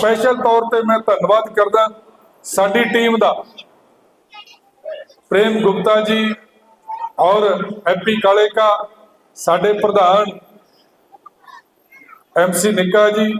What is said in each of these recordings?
Special ਤੌਰ ਤੇ ਮੈਂ ਧੰਨਵਾਦ ਕਰਦਾ ਸਾਡੀ ਟੀਮ ਦਾ। ਪ੍ਰੇਮ ਗੁਪਤਾ ਜੀ ਔਰ ਐਪੀ ਕਾਲੇਕਾ, ਸਾਡੇ ਪ੍ਰਧਾਨ ਐਮਸੀ ਨਿੱਕਾ ਜੀ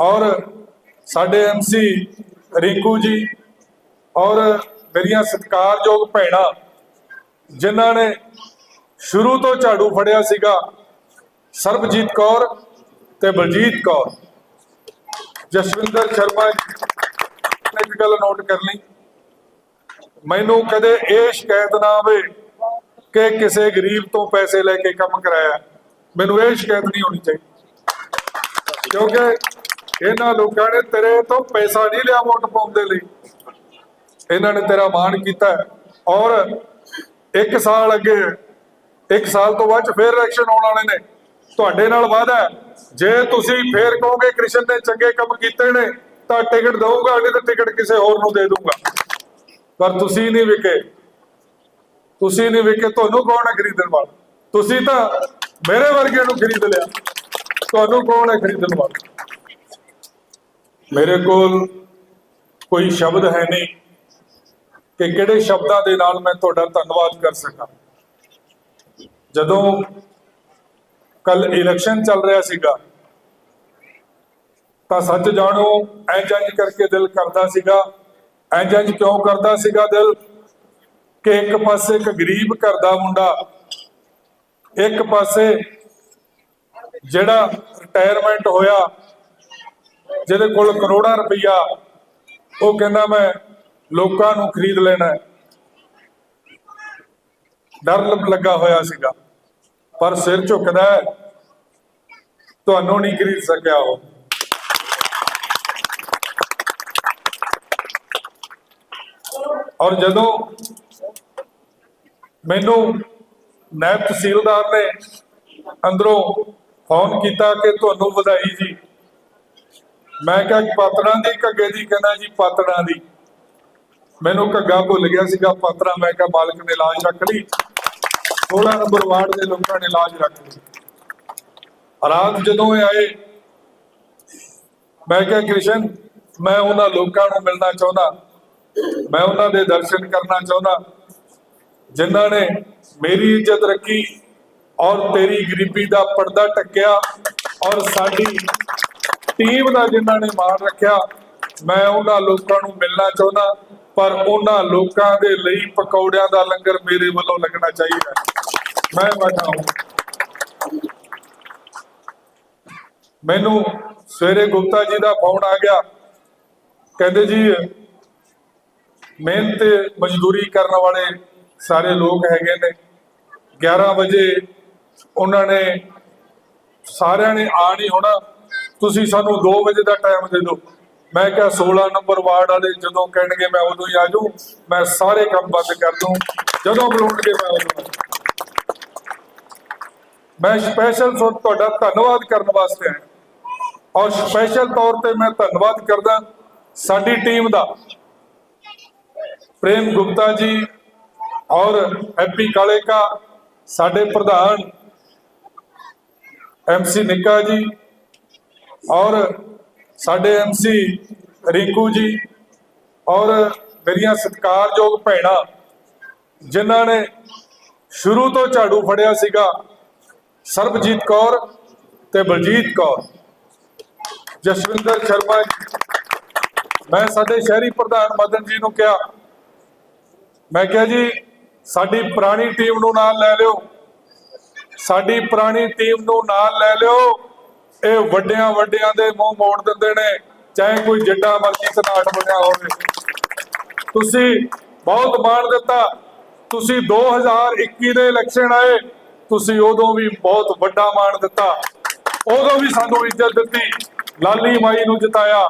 ਔਰ ਸਾਡੇ ਐਮਸੀ ਰਿੰਕੂ ਜੀ ਔਰ ਮੇਰੀਆਂ ਸਤਿਕਾਰਯੋਗ ਭੈਣਾਂ, ਜਿਨ੍ਹਾਂ ਨੇ ਸ਼ੁਰੂ ਤੋਂ ਝਾੜੂ ਫੜਿਆ ਸੀਗਾ, ਸਰਬਜੀਤ ਕੌਰ ਤੇ ਬਲਜੀਤ ਕੌਰ। ਜਸਵਿੰਦਰ ਸ਼ਰਮਾ ਜੀ ਨੇ ਇੱਕ ਗੱਲ ਨੋਟ ਕਰ ਲਈ ਮੈਨੂੰ ਕਦੇ ਇਹ ਸ਼ਿਕਾਇਤ ਨਾ ਆਵੇ ਕਿ ਕਿਸੇ ਗਰੀਬ ਤੋਂ ਪੈਸੇ ਲੈ ਕੇ ਕੰਮ ਕਰਾਇਆ। ਮੈਨੂੰ ਇਹ ਸ਼ਿਕਾਇਤ ਨਹੀਂ ਹੋਣੀ ਚਾਹੀਦੀ। ਕਿਉਂਕਿ ਇਹਨਾਂ ਲੋਕਾਂ ਨੇ ਤੇਰੇ ਤੋਂ ਪੈਸਾ ਨਹੀਂ ਲਿਆ ਵੋਟ ਪਾਉਣ ਦੇ ਲਈ। ਇਹਨਾਂ ਨੇ ਤੇਰਾ ਮਾਣ ਕੀਤਾ ਔਰ ਇੱਕ ਸਾਲ ਅੱਗੇ, ਇੱਕ ਸਾਲ ਤੋਂ ਬਾਅਦ 'ਚ ਫੇਰ ਇਲੈਕਸ਼ਨ ਆਉਣ ਵਾਲੇ ਨੇ। ਤੁਹਾਡੇ ਨਾਲ ਵਾਅਦਾ ਜੇ ਤੁਸੀਂ ਫੇਰ ਕਹੋਗੇ ਕ੍ਰਿਸ਼ਨ ਨੇ ਚੰਗੇ ਕੰਮ ਕੀਤੇ ਨੇ, ਤਾਂ ਟਿਕਟ ਦਊਗਾ, ਨਹੀਂ ਤਾਂ ਟਿਕਟ ਕਿਸੇ ਹੋਰ ਨੂੰ ਦੇ ਦੂੰਗਾ ਪਰ ਤੁਸੀਂ ਨਹੀਂ ਵਿਕੇ। ਤੁਸੀਂ ਨਹੀਂ ਵਿਕੇ, ਤੁਹਾਨੂੰ ਕੌਣ ਹੈ ਖਰੀਦਣ ਵਾਲਾ? ਤੁਸੀਂ ਤਾਂ ਮੇਰੇ ਵਰਗੇ ਨੂੰ ਖਰੀਦ ਲਿਆ। ਤੁਹਾਨੂੰ ਕੌਣ ਹੈ ਖਰੀਦਣ ਵਾਲਾ? ਮੇਰੇ ਕੋਲ ਕੋਈ ਸ਼ਬਦ ਹੈ ਨਹੀਂ ਕਿ ਕਿਹੜੇ ਸ਼ਬਦਾਂ ਦੇ ਨਾਲ ਮੈਂ ਤੁਹਾਡਾ ਧੰਨਵਾਦ ਕਰ ਸਕਾਂ। ਜਦੋਂ ਕੱਲ ਇਲੈਕਸ਼ਨ ਚੱਲ ਰਿਹਾ ਸੀਗਾ। ਤਾਂ ਸੱਚ ਜਾਣੋ ਇੰਜ ਇੰਜ ਕਰਕੇ ਦਿਲ ਕਰਦਾ ਸੀਗਾ। ਇੰਜ ਇੰਜ ਕਿਉਂ ਕਰਦਾ ਸੀਗਾ ਦਿਲ? ਕਿ ਇੱਕ ਪਾਸੇ ਇੱਕ ਗਰੀਬ ਘਰ ਦਾ ਮੁੰਡਾ, ਇੱਕ ਪਾਸੇ ਜਿਹੜਾ ਰਿਟਾਇਰਮੈਂਟ ਹੋਇਆ, ਜਿਹਦੇ ਕੋਲ ਕਰੋੜਾਂ ਰੁਪਈਆ, ਉਹ ਕਹਿੰਦਾ ਮੈਂ ਲੋਕਾਂ ਨੂੰ ਖਰੀਦ ਲੈਣਾ ਡਰ ਲੱਗਾ ਹੋਇਆ ਸੀਗਾ। ਪਰ ਸਿਰ ਝੁਕਦਾ ਹੈ। ਤੁਹਾਨੂੰ ਨਹੀਂ ਖਰੀਦ ਸਕਿਆ ਉਹ। ਔਰ ਜਦੋਂ ਮੈਨੂੰ ਨਾਇਬ ਤਹਿਸੀਲਦਾਰ ਨੇ ਅੰਦਰੋਂ ਫੋਨ ਕੀਤਾ ਕਿ ਤੁਹਾਨੂੰ ਵਧਾਈ ਜੀ, ਮੈਂ ਕਿਹਾ ਪਾਤੜਾਂ ਦੀ, ਘੱਗੇ ਦੀ ਕਹਿੰਦਾ ਜੀ ਪਾਤੜਾਂ ਦੀ। ਮੈਨੂੰ ਘੱਗਾ ਭੁੱਲ ਗਿਆ ਸੀਗਾ ਪਾਤੜਾ ਮੈਂ ਕਿਹਾ ਮਾਲਕ ਨੇ ਲਾਜ ਰੱਖ ਲਈ। 16 ਨੰਬਰ ਵਾਰਡ ਦੇ ਲੋਕਾਂ ਨੇ ਇਲਾਜ ਰੱਖ ਲਿਆ। ਰਾਤ ਜਦੋਂ ਇਹ ਆਏ, ਮੈਂ ਕਿਹਾ, ਕ੍ਰਿਸ਼ਨ, ਮੈਂ ਉਹਨਾਂ ਲੋਕਾਂ ਨੂੰ ਮਿਲਣਾ ਚਾਹੁੰਦਾ, ਮੈਂ ਉਹਨਾਂ ਦੇ ਦਰਸ਼ਨ ਕਰਨਾ ਚਾਹੁੰਦਾ, ਜਿਨ੍ਹਾਂ ਨੇ ਮੇਰੀ ਇੱਜ਼ਤ ਰੱਖੀ ਔਰ ਤੇਰੀ ਗਰੀਬੀ ਦਾ ਪਰਦਾ ਟੱਕਿਆ ਔਰ ਸਾਡੀ ਟੀਮ ਦਾ ਜਿਨ੍ਹਾਂ ਨੇ ਮਾਣ ਰੱਖਿਆ, ਮੈਂ ਉਹਨਾਂ ਲੋਕਾਂ ਨੂੰ ਮਿਲਣਾ ਚਾਹੁੰਦਾ, ਪਰ ਉਹਨਾਂ ਲੋਕਾਂ ਦੇ ਲਈ ਪਕੌੜਿਆਂ ਦਾ ਲੰਗਰ ਮੇਰੇ ਵੱਲੋਂ ਲੱਗਣਾ ਚਾਹੀਦਾ ਮੈਂ ਬੈਠਾ ਮੈਨੂੰ ਸਵੇਰੇ ਗੁਪਤਾ ਜੀ ਦਾ ਫੋਨ ਆ ਗਿਆ। ਕਹਿੰਦੇ ਜੀ, ਮਿਹਨਤ ਤੇ ਮਜ਼ਦੂਰੀ ਕਰਨ ਵਾਲੇ ਸਾਰੇ ਲੋਕ ਹੈਗੇ ਨੇ। 11 ਵਜੇ ਉਹਨਾਂ ਨੇ ਸਾਰਿਆਂ ਨੇ ਆ ਨਹੀਂ ਹੋਣਾ। ਤੁਸੀਂ ਸਾਨੂੰ 2 ਵਜੇ ਦਾ ਟਾਈਮ ਦੇ ਦਿਓ। ਮੈਂ ਕਿਹਾ 16 ਨੰਬਰ ਵਾਰਡ ਵਾਲੇ ਜਦੋਂ ਕਹਿਣਗੇ ਮੈਂ ਉਦੋਂ ਹੀ ਆ ਜਾਊਂ, ਮੈਂ ਸਾਰੇ ਕੰਮ ਬੰਦ ਕਰ ਦੂੰ। ਜਦੋਂ ਬੁਲਾਉਣਗੇ ਮੈਂ ਉਦੋਂ ਮੈਂ ਸਪੈਸ਼ਲ ਸੋ ਤੁਹਾਡਾ ਧੰਨਵਾਦ ਕਰਨ ਵਾਸਤੇ ਆਇਆ। ਔਰ ਸਪੈਸ਼ਲ ਤੌਰ ਤੇ ਮੈਂ ਧੰਨਵਾਦ ਕਰਦਾ ਸਾਡੀ ਟੀਮ ਦਾ। ਪ੍ਰੇਮ ਗੁਪਤਾ ਜੀ ਔਰ ਐਪੀ ਕਾਲੇਕਾ, ਸਾਡੇ ਪ੍ਰਧਾਨ ਐਮਸੀ ਨਿੱਕਾ ਜੀ ਔਰ ਸਾਡੇ ਐਮਸੀ ਰੀਕੂ ਜੀ ਔਰ ਮੇਰੀਆਂ ਸਤਿਕਾਰਯੋਗ ਭੈਣਾਂ, ਜਿਨ੍ਹਾਂ ਨੇ ਸ਼ੁਰੂ ਤੋਂ ਝਾੜੂ ਫੜਿਆ ਸੀਗਾ। ਸਰਬਜੀਤ ਕੌਰ ਤੇ ਬਲਜੀਤ ਕੌਰ। ਜਸਵਿੰਦਰ ਸ਼ਰਮਾ ਮੈਂ ਸਾਡੇ ਸ਼ਹਿਰੀ ਪ੍ਰਧਾਨ ਮਦਨ ਜੀ ਨੂੰ ਕਿਹਾ, ਮੈਂ ਕਿਹਾ ਜੀ, ਸਾਡੀ ਪੁਰਾਣੀ ਟੀਮ ਨੂੰ ਨਾਲ ਲੈ ਲਿਓ। ਸਾਡੀ ਪੁਰਾਣੀ ਟੀਮ ਨੂੰ ਨਾਲ ਲੈ ਲਿਓ। ਇਹ ਵੱਡਿਆਂ ਵੱਡਿਆਂ ਦੇ ਮੂੰਹ ਮੋੜ ਦਿੰਦੇ ਨੇ, ਚਾਹੇ ਕੋਈ ਜਿੱਡਾ ਮਰਜ਼ੀ ਸਨਾਟ ਬਣਿਆ ਹੋਵੇ। ਤੁਸੀਂ ਬਹੁਤ ਮਾਣ ਦਿੱਤਾ। ਤੁਸੀਂ 2021 ਦੇ ਇਲੈਕਸ਼ਨ ਆਏ। ਤੁਸੀਂ ਉਦੋਂ ਵੀ ਬਹੁਤ ਵੱਡਾ ਮਾਣ ਦਿੱਤਾ। ਉਦੋਂ ਵੀ ਸਾਨੂੰ ਇੱਜ਼ਤ ਦਿੱਤੀ। ਲਾਲੀ ਮਾਈ ਨੂੰ ਜਿਤਾਇਆ।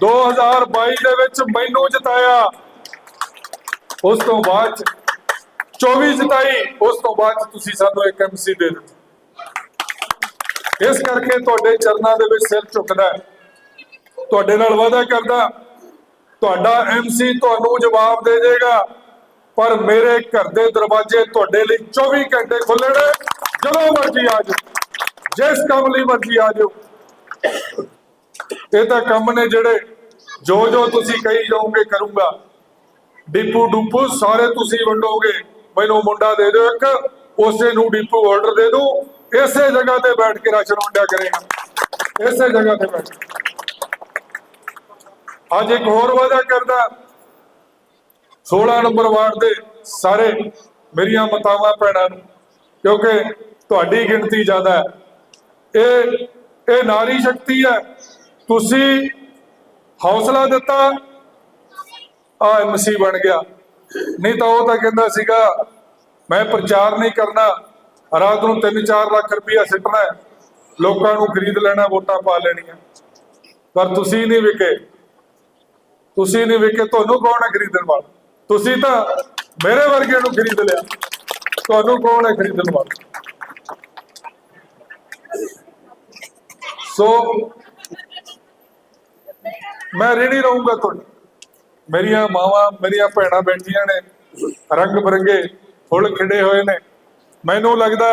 2022 ਦੇ ਵਿੱਚ ਮੈਨੂੰ ਜਿਤਾਇਆ। ਉਸ ਤੋਂ ਬਾਅਦ 'ਚ 24 ਜਿਤਾਈ। ਉਸ ਤੋਂ ਬਾਅਦ ਤੁਸੀਂ ਸਾਨੂੰ ਇੱਕ ਐਮਸੀ ਦੇ ਦਿੱਤੀ। ਇਸ ਕਰਕੇ ਤੁਹਾਡੇ ਚਰਨਾਂ ਦੇ ਵਿੱਚ ਸਿਰ ਝੁਕਦਾ ਤੁਹਾਡੇ ਨਾਲ ਵਾਅਦਾ ਕਰਦਾ। ਤੁਹਾਡਾ ਐਮਸੀ ਤੁਹਾਨੂੰ ਜਵਾਬ ਦੇ ਦੇਗਾ। ਪਰ ਮੇਰੇ ਘਰ ਦੇ ਦਰਵਾਜ਼ੇ ਤੁਹਾਡੇ ਲਈ 24 ਘੰਟੇ ਖੁੱਲੇ ਨੇ, ਜਦੋਂ ਮਰਜ਼ੀ ਆ ਜਾਓ। ਜਿਸ ਕੰਮ ਲਈ ਮਰਜ਼ੀ ਆ ਜਾਓ। ਇਹ ਤਾਂ ਕੰਮ ਨੇ ਜਿਹੜੇ ਜੋ ਜੋ ਤੁਸੀਂ ਕਹੀ ਜਾਓਗੇ, ਕਰੂੰਗਾ। ਡਿਪੂ ਡੁਪੂ ਸਾਰੇ ਤੁਸੀਂ ਵੰਡੋਗੇ। ਮੈਨੂੰ ਮੁੰਡਾ ਦੇ ਦਿਓ ਇੱਕ, ਉਸੇ ਨੂੰ ਡਿਪੂ ਆਰਡਰ ਦੇ ਦਿਓ ਇਸੇ ਜਗ੍ਹਾ ਤੇ ਬੈਠ ਕੇ ਰਾਸ਼ਨ ਵੰਡਿਆ ਕਰੇਗਾ। ਇਸੇ ਜਗ੍ਹਾ ਤੇ ਬੈਠ ਕੇ। ਅੱਜ ਇੱਕ ਹੋਰ ਵਾਅਦਾ ਕਰਦਾ। 16 ਨੰਬਰ ਵਾਰਡ ਦੇ ਸਾਰੇ ਮੇਰੀਆਂ ਮਤਾਵਾਂ ਭੈਣਾਂ ਨੂੰ, ਕਿਉਂਕਿ ਤੁਹਾਡੀ ਗਿਣਤੀ ਜ਼ਿਆਦਾ ਹੈ। ਇਹ ਇਹ ਨਾਰੀ ਸ਼ਕਤੀ ਹੈ। ਤੁਸੀਂ ਹੌਸਲਾ ਦਿੱਤਾ ਆ ਐਮਸੀ ਬਣ ਗਿਆ। ਨਹੀਂ ਤਾਂ ਉਹ ਤਾਂ ਕਹਿੰਦਾ ਸੀਗਾ, ਮੈਂ ਪ੍ਰਚਾਰ ਨਹੀਂ ਕਰਨਾ, ਰਾਤ ਨੂੰ 3-4 ਲੱਖ ਰੁਪਇਆ ਸਿੱਟਣਾ ਲੋਕਾਂ ਨੂੰ ਖਰੀਦ ਲੈਣਾ, ਵੋਟਾਂ ਪਾ ਲੈਣੀਆਂ। ਪਰ ਤੁਸੀਂ ਨਹੀਂ ਵਿਕੇ। ਤੁਸੀਂ ਨਹੀਂ ਵਿਕੇ, ਤੁਹਾਨੂੰ ਕੌਣ ਹੈ ਖਰੀਦਣ ਵਾਲਾ? ਤੁਸੀਂ ਤਾਂ ਮੇਰੇ ਵਰਗੇ ਨੂੰ ਖਰੀਦ ਲਿਆ। ਤੁਹਾਨੂੰ ਕੌਣ ਹੈ ਖਰੀਦਣ ਵਾਲਾ? ਸੋ ਮੈਂ ਰੇੜੀ ਰਹੂੰਗਾ ਤੁਹਾਡੀ। ਮੇਰੀਆਂ ਮਾਵਾਂ, ਮੇਰੀਆਂ ਭੈਣਾਂ ਬੈਠੀਆਂ ਨੇ, ਰੰਗ ਬਰੰਗੇ ਫੁੱਲ ਖਿੜੇ ਹੋਏ ਨੇ। ਮੈਨੂੰ ਲੱਗਦਾ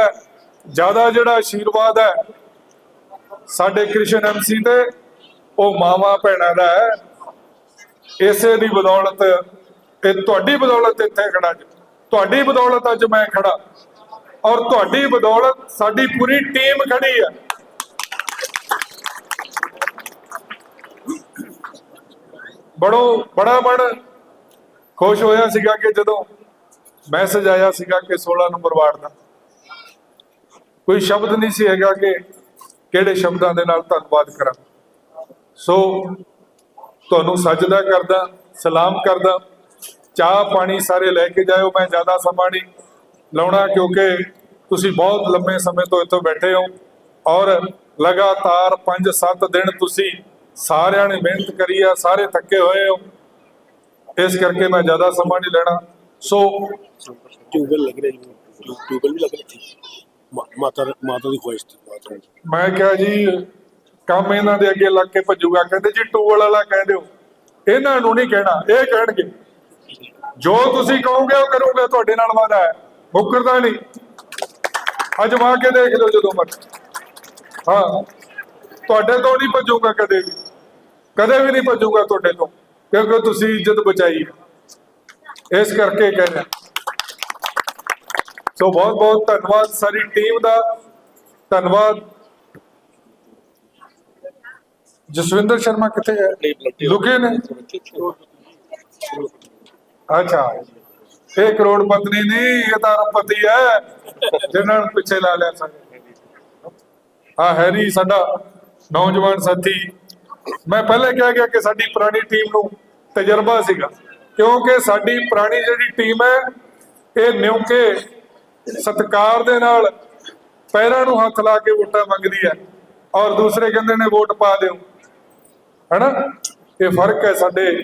ਜ਼ਿਆਦਾ ਜਿਹੜਾ ਆਸ਼ੀਰਵਾਦ ਹੈ ਸਾਡੇ ਕ੍ਰਿਸ਼ਨ ਐਮਸੀ ਤੇ ਉਹ ਮਾਵਾਂ ਭੈਣਾਂ ਦਾ ਹੈ। ਇਸੇ ਦੀ ਬਦੌਲਤ ਇਹ ਤੁਹਾਡੀ ਬਦੌਲਤ ਇੱਥੇ ਖੜਾ ਜੀ। ਤੁਹਾਡੀ ਬਦੌਲਤ ਅੱਜ ਮੈਂ ਖੜਾ। ਔਰ ਤੁਹਾਡੀ ਬਦੌਲਤ ਸਾਡੀ ਪੂਰੀ ਟੀਮ ਖੜੀ ਹੈ। ਬੜੋ, ਬੜਾ ਬੜ ਖੁਸ਼ ਹੋਇਆ ਸੀਗਾ ਕਿ ਜਦੋਂ ਮੈਸੇਜ ਆਇਆ ਸੀਗਾ ਕਿ 16 ਨੰਬਰ ਵਾਰਡ ਦਾ। ਕੋਈ ਸ਼ਬਦ ਨਹੀਂ ਸੀ ਹੈਗਾ ਕਿ ਕਿਹੜੇ ਸ਼ਬਦਾਂ ਦੇ ਨਾਲ ਧੰਨਵਾਦ ਕਰਾਂ। ਸੋ, ਤੁਹਾਨੂੰ ਸਜਦਾ ਕਰਦਾ, ਸਲਾਮ ਕਰਦਾ। ਚਾਹ ਪਾਣੀ ਸਾਰੇ ਲੈ ਕੇ ਜਾਇਓ ਮੈਂ ਜ਼ਿਆਦਾ ਸਮਾਂ ਨਹੀਂ ਲਾਉਣਾ ਕਿਉਂਕਿ ਤੁਸੀਂ ਬਹੁਤ ਲੰਮੇ ਸਮੇਂ ਤੋਂ ਇੱਥੋਂ ਬੈਠੇ ਹੋ ਔਰ ਲਗਾਤਾਰ 5-7 ਦਿਨ ਤੁਸੀਂ ਸਾਰਿਆਂ ਨੇ ਮਿਹਨਤ ਕਰੀ ਆ ਸਾਰੇ ਥੱਕੇ ਹੋਏ ਹੋ। ਇਸ ਕਰਕੇ ਮੈਂ ਜ਼ਿਆਦਾ ਸਮਾਂ ਨਹੀਂ ਲੈਣਾ। ਸੋ ਟਿਊਬਲ ਲੱਗ ਰਿਹਾ ਜੀ ਟਿਊਬਲ ਵੀ ਲੱਗ ਰਹੀ ਸੀ ਮਾਤਾ ਮਾਤਾ ਦੀ ਖੁਆਇਸ਼ ਤੇ ਮੈਂ ਕਿਹਾ ਜੀ ਕੰਮ ਇਹਨਾਂ ਦੇ ਅੱਗੇ ਲੱਗ ਕੇ ਭੱਜੂਗਾ। ਕਹਿੰਦੇ ਜੀ ਟੂਲ ਵਾਲਾ ਕਹਿੰਦੇ ਹੋ। ਇਹਨਾਂ ਨੂੰ ਨਹੀਂ ਕਹਿਣਾ ਇਹ ਕਹਿਣਗੇ। ਜੋ ਤੁਸੀਂ ਕਹੋਗੇ ਉਹ ਕਰੂੰਗਾ ਤੁਹਾਡੇ ਨਾਲ ਵਾਦਾ ਹੈ। ਮੁੱਕਰਦਾ ਨਹੀਂ। ਅਜਮਾ ਕੇ ਦੇਖ ਲਓ ਜਦੋਂ ਮਰਜ਼ੀ। ਹਾਂ। ਤੁਹਾਡੇ ਤੋਂ ਨਹੀਂ ਭੱਜੂਗਾ ਕਦੇ ਵੀ। ਕਦੇ ਵੀ ਨਹੀਂ ਭੱਜੂਗਾ ਤੁਹਾਡੇ ਤੋਂ ਕਿਉਂਕਿ ਤੁਸੀਂ ਇੱਜ਼ਤ ਬਚਾਈ ਹੈ। ਇਸ ਕਰਕੇ ਕਹਿ ਰਿਹਾ ਸੋ ਬਹੁਤ ਬਹੁਤ ਧੰਨਵਾਦ ਸਾਰੀ ਟੀਮ ਦਾ। ਧੰਨਵਾਦ। ਜਸਵਿੰਦਰ ਸ਼ਰਮਾ ਕਿੱਥੇ ਹੈ? ਲੁਕੇ ਨੇ। ਅੱਛਾ। ਇਹ ਕਰੋੜਪਤੀ ਨਹੀਂ ਇਹ ਤਾਂ ਅਰਬਪਤੀ ਹੈ। ਜਿਹਨਾਂ ਨੂੰ ਪਿੱਛੇ ਲਾ ਲਿਆ ਸਾਡੇ। ਹਾਂ ਹੈਰੀ ਸਾਡਾ ਨੌਜਵਾਨ ਸਾਥੀ। ਮੈਂ ਪਹਿਲੇ ਕਿਹਾ ਗਿਆ ਕਿ ਸਾਡੀ ਪੁਰਾਣੀ ਟੀਮ ਨੂੰ ਤਜਰਬਾ ਸੀਗਾ। ਕਿਉਂਕਿ ਸਾਡੀ ਪੁਰਾਣੀ ਜਿਹੜੀ ਟੀਮ ਹੈ, ਇਹ ਨਿਉਂਕੇ ਸਤਕਾਰ ਦੇ ਨਾਲ ਪੈਰਾਂ ਨੂੰ ਹੱਥ ਲਾ ਕੇ ਵੋਟਾਂ ਮੰਗਦੀ ਹੈ ਔਰ ਦੂਸਰੇ ਕਹਿੰਦੇ ਨੇ ਵੋਟ ਪਾ ਦਿਓ। ਹੈਨਾ? ਇਹ ਫ਼ਰਕ ਹੈ ਸਾਡੇ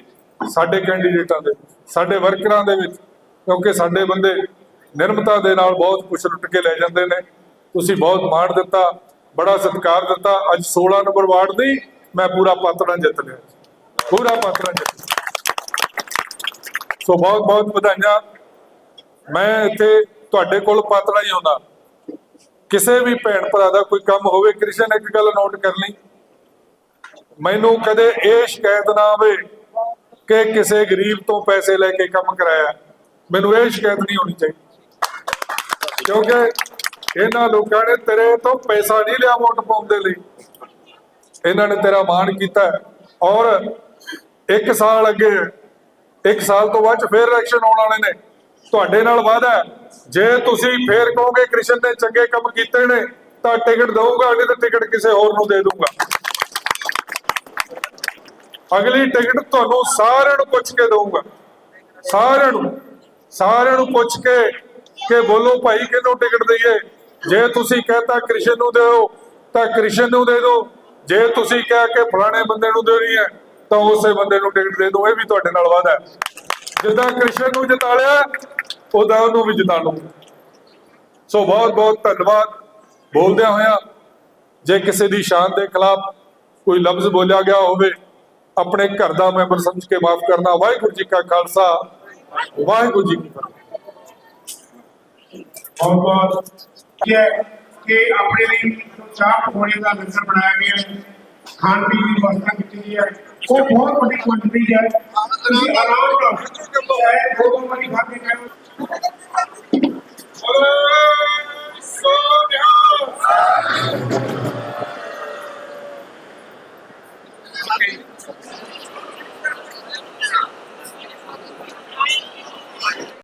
ਸਾਡੇ ਕੈਂਡੀਡੇਟਾਂ ਦੇ ਸਾਡੇ ਵਰਕਰਾਂ ਦੇ ਵਿੱਚ, ਕਿਉਂਕਿ ਸਾਡੇ ਬੰਦੇ ਨਿਰਮਤਾ ਦੇ ਨਾਲ ਬਹੁਤ ਕੁਛ ਲੁੱਟ ਕੇ ਲੈ ਜਾਂਦੇ ਨੇ। ਤੁਸੀਂ ਬਹੁਤ ਮਾਣ ਦਿੱਤਾ, ਬੜਾ ਸਤਿਕਾਰ ਦਿੱਤਾ। ਅੱਜ 16 ਨੰਬਰ ਵਾਰਡ ਦੀ ਮੈਂ ਪੂਰਾ ਪਾਤੜਾ ਜਿੱਤ ਲਿਆ। ਪੂਰਾ ਪਾਤੜਾ ਜਿੱਤ ਲਿਆ। ਸੋ ਬਹੁਤ ਬਹੁਤ ਵਧਾਈਆਂ। ਮੈਂ ਇੱਥੇ ਤੁਹਾਡੇ ਕੋਲ ਪਾਤੜਾ ਹੀ ਆਉਂਦਾ ਕਿਸੇ ਵੀ ਭੈਣ ਭਰਾ ਦਾ ਕੋਈ ਕੰਮ ਹੋਵੇ, ਕ੍ਰਿਸ਼ਨ ਇੱਕ ਗੱਲ ਨੋਟ ਕਰ ਲਈ। ਮੈਨੂੰ ਕਦੇ ਇਹ ਸ਼ਿਕਾਇਤ ਨਾ ਆਵੇ ਕਿ ਕਿਸੇ ਗਰੀਬ ਤੋਂ ਪੈਸੇ ਲੈ ਕੇ ਕੰਮ ਕਰਾਇਆ। ਮੈਨੂੰ ਇਹ ਸ਼ਿਕਾਇਤ ਨਹੀਂ ਹੋਣੀ ਚਾਹੀਦੀ। ਕਿਉਂਕਿ ਇਹਨਾਂ ਲੋਕਾਂ ਨੇ ਤੇਰੇ ਤੋਂ ਪੈਸਾ ਨਹੀਂ ਲਿਆ ਵੋਟ ਪਾਉਣ ਦੇ ਲਈ। ਇਹਨਾਂ ਨੇ ਤੇਰਾ ਮਾਣ ਕੀਤਾ ਔਰ ਇੱਕ ਸਾਲ ਅੱਗੇ ਹੈ। ਇੱਕ ਸਾਲ ਤੋਂ ਬਾਅਦ 'ਚ ਫੇਰ ਇਲੈਕਸ਼ਨ ਆਉਣ ਵਾਲੇ ਨੇ। ਤੁਹਾਡੇ ਨਾਲ ਵਾਅਦਾ ਜੇ ਤੁਸੀਂ ਫੇਰ ਕਹੋਗੇ ਕ੍ਰਿਸ਼ਨ ਨੇ ਚੰਗੇ ਕੰਮ ਕੀਤੇ ਨੇ, ਤਾਂ ਟਿਕਟ ਦਊਗਾ, ਨਹੀਂ ਤਾਂ ਟਿਕਟ ਕਿਸੇ ਹੋਰ ਨੂੰ ਦੇ ਦੂੰਗਾ ਅਗਲੀ ਟਿਕਟ ਤੁਹਾਨੂੰ ਸਾਰਿਆਂ ਨੂੰ ਪੁੱਛ ਕੇ ਦਊਂਗਾ। ਸਾਰਿਆਂ ਨੂੰ ਸਾਰਿਆਂ ਨੂੰ ਪੁੱਛ ਕੇ ਕਿ ਬੋਲੋ ਭਾਈ ਕਿਹਨੂੰ ਟਿਕਟ ਦਈਏ? ਜੇ ਤੁਸੀਂ ਕਹਤਾ ਕ੍ਰਿਸ਼ਨ ਨੂੰ ਦਿਓ, ਤਾਂ ਕ੍ਰਿਸ਼ਨ ਨੂੰ ਦੇ ਦਿਓ। ਜੇ ਤੁਸੀਂ ਕਹਿ ਕੇ ਫਲਾਣੇ ਬੰਦੇ ਨੂੰ ਦੇਣੀ ਹੈ, ਤਾਂ ਉਸੇ ਬੰਦੇ ਨੂੰ ਟਿਕਟ ਦੇ ਦਿਓ। ਇਹ ਵੀ ਤੁਹਾਡੇ ਨਾਲ ਵਾਅਦਾ ਜਿੱਦਾਂ ਕ੍ਰਿਸ਼ਨ ਨੂੰ ਜਿਤਾ ਲਿਆ ਉਦਾਂ ਉਹਨੂੰ ਵੀ ਜਿਤਾ ਲਊਂਗਾ। ਸੋ ਬਹੁਤ ਬਹੁਤ ਧੰਨਵਾਦ। ਬੋਲਦਿਆਂ ਹੋਇਆਂ, ਜੇ ਕਿਸੇ ਦੀ ਸ਼ਾਨ ਦੇ ਖਿਲਾਫ ਕੋਈ ਲਫ਼ਜ਼ ਬੋਲਿਆ ਗਿਆ ਹੋਵੇ ਆਪਣੇ ਘਰ ਦਾ ਮੈਂਬਰ ਸਮਝ ਕੇ ਮਾਫ ਕਰਨਾ। ਵਾਹਿਗੁਰੂ ਜੀ ਕਾ ਖਾਲਸਾ। ਵਾਹਿਗੁਰੂ ਜੀ ਕੀ ਫਤਿਹ। ਬਹੁਤ ਬਹੁਤ ਇਹ ਹੈ ਕਿ ਆਪਣੇ ਲਈ ਚਾਹ ਪਕੌੜੇ ਦਾ ਲੰਗਰ ਬਣਾਇਆ ਗਿਆ ਹੈ। ਖਾਣ ਪੀਣ ਦੀ ਵਿਵਸਥਾ ਕੀਤੀ ਗਈ ਹੈ। ਉਹ ਬਹੁਤ ਵੱਡੀ ਕੁਆਂਟੀਟੀ ਹੈ। ਤੁਸੀਂ ਆਰਾਮ ਨਾਲ ਚਾਹੇ ਦੋ ਦੋ ਵਾਰੀ ਖਾ ਕੇ ਖਾਓ